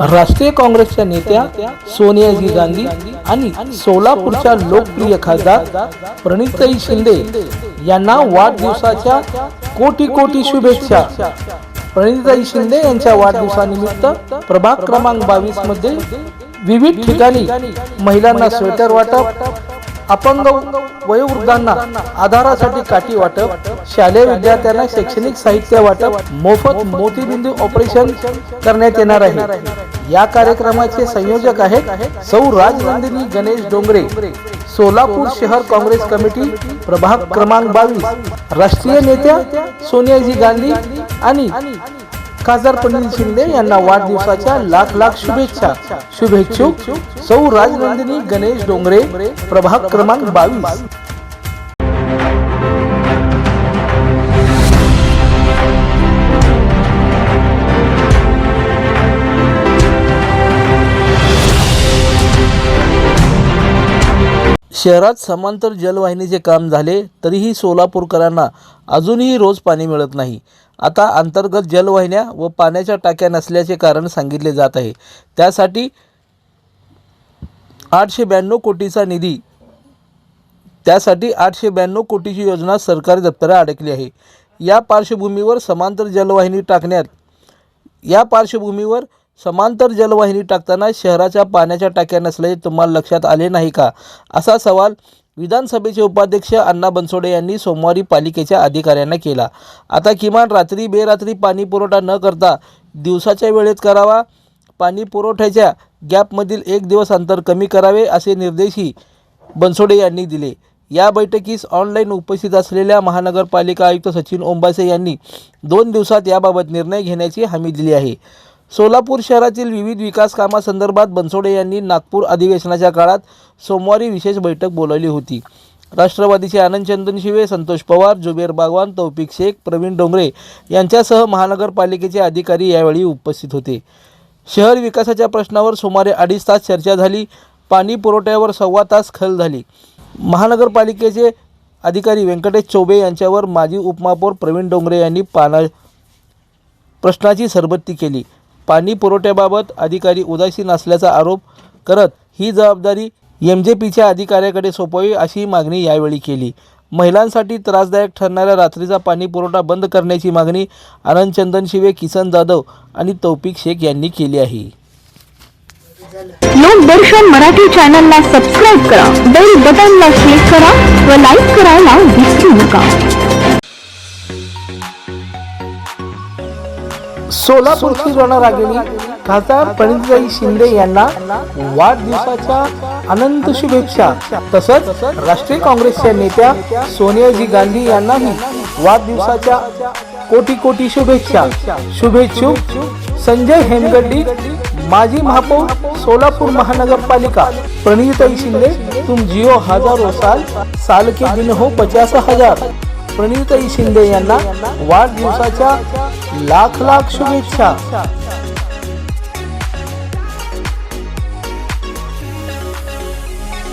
राष्ट्रीय काँग्रेसच्या नेत्या सोनियाजी गांधी आणि सोलापूरच्या लोकप्रिय खासदार प्रणिताई शिंदे यांना वाढदिवसाच्या कोटी कोटी शुभेच्छा. प्रणिताई शिंदे यांच्या वाढदिवसानिमित्त प्रभाग क्रमांक बावीसमध्ये विविध ठिकाणी महिलांना स्वेटर वाटप अपंग वयोवृद्धांना आधारासाठी काठी वाटप शालेय विद्यार्थ्यांना शैक्षणिक साहित्य वाटप मोफत मोतीबिंदू ऑपरेशन करण्यात येणार आहे. या कार्यक्रमाचे संयोजक आहेत सौ राजनंदिनी गणेश डोंगरे सोलापूर शहर काँग्रेस कमिटी प्रभाग क्रमांक बावीस राष्ट्रीय नेत्या सोनियाजी गांधी आणि खासदार पंडित शिंदे यांना वाढदिवसाच्या लाख लाख शुभेच्छा. शुभेच्छुक सौ राजनंदिनी गणेश डोंगरे प्रभाग क्रमांक बावीस. शहरात समांतर जलवाहिनीचे काम झाले तरीही सोलापूरकरांना अजूनही रोज पाणी मिळत नाही. आता अंतर्गत जलवाहिन्या व पाण्याच्या टाक्या नसल्याचे कारण सांगितले जात आहे. त्यासाठी आठशे ब्याण्णव कोटीचा निधी त्यासाठी आठशे ब्याण्णव कोटीची योजना सरकारी दप्तरात अडकली आहे. या पार्श्वभूमीवर समांतर जलवाहिनी टाकण्यात या पार्श्वभूमीवर समांतर जलवाहिनी टाकताना शहराच्या पाण्याच्या टाक्या नसल्याचे तुम्हाला लक्षात आले नाही का? असा सवाल विधानसभेचे उपाध्यक्ष अण्णा बनसोडे यांनी सोमवारी पालिकेच्या अधिकाऱ्यांना केला. आता किमान रात्री बेरात्री पाणी पुरवठा न करता दिवसाच्या वेळेत करावा. पाणी पुरवठ्याच्या गॅपमधील एक दिवस अंतर कमी करावे असे निर्देशही बनसोडे यांनी दिले. या बैठकीस ऑनलाईन उपस्थित असलेल्या महानगरपालिका आयुक्त सचिन ओंबासे यांनी दोन दिवसात याबाबत निर्णय घेण्याची हमी दिली आहे. सोलापूर शहरातील विविध विकास कामासंदर्भात बनसोडे यांनी नागपूर अधिवेशनाच्या काळात सोमवारी विशेष बैठक बोलावली होती. राष्ट्रवादीचे आनंदचंदन शिवे संतोष पवार जुबेर बागवान तौफिक शेख प्रवीण डोंगरे यांच्यासह महानगरपालिकेचे अधिकारी यावेळी उपस्थित होते. शहर विकासाच्या प्रश्नावर सुमारे अडीच तास चर्चा झाली. पाणी पुरवठ्यावर सव्वा तास खल झाली. महानगरपालिकेचे अधिकारी व्यंकटेश चौबे यांच्यावर माजी उपमहापौर प्रवीण डोंगरे यांनी पाना प्रश्नाची सरबत्ती केली. पाणी पुरवठ्याबाबत अधिकारी उदासीन असल्याचा आरोप करत ही जबाबदारी एम जे पीच्या अधिकाऱ्याकडे सोपवावी अशी मागणी यावेळी केली. महिलांसाठी त्रासदायक ठरणाऱ्या रात्रीचा पाणी पुरवठा बंद करण्याची मागणी आनंद चंदन शिवे किसन जाधव आणि तौफिक शेख यांनी केली आहे. लोकदर्शन मराठी चॅनलला सबस्क्राईब करा बेल बटनला क्लिक करा व लाईक करायला विसरू नका. सोलापूरची रणरागिणी खासदार प्रणितताई शिंदे यांना वाढदिवसाच्या अनंत शुभेच्छा. तसंच राष्ट्रीय काँग्रेसच्या नेत्या सोनियाजी गांधी यांनाही वाढदिवसाच्या कोटी कोटी शुभेच्छा. शुभेच्छुक संजय हेमगड्डी माजी महापौर सोलापूर महानगरपालिका. प्रणिताई शिंदे तुम जियो हजारो साल साल के दिन हो पचास हजार. प्रणिताई शिंदे यांना वाढदिवसाच्या लाख लाख शुभेच्छा.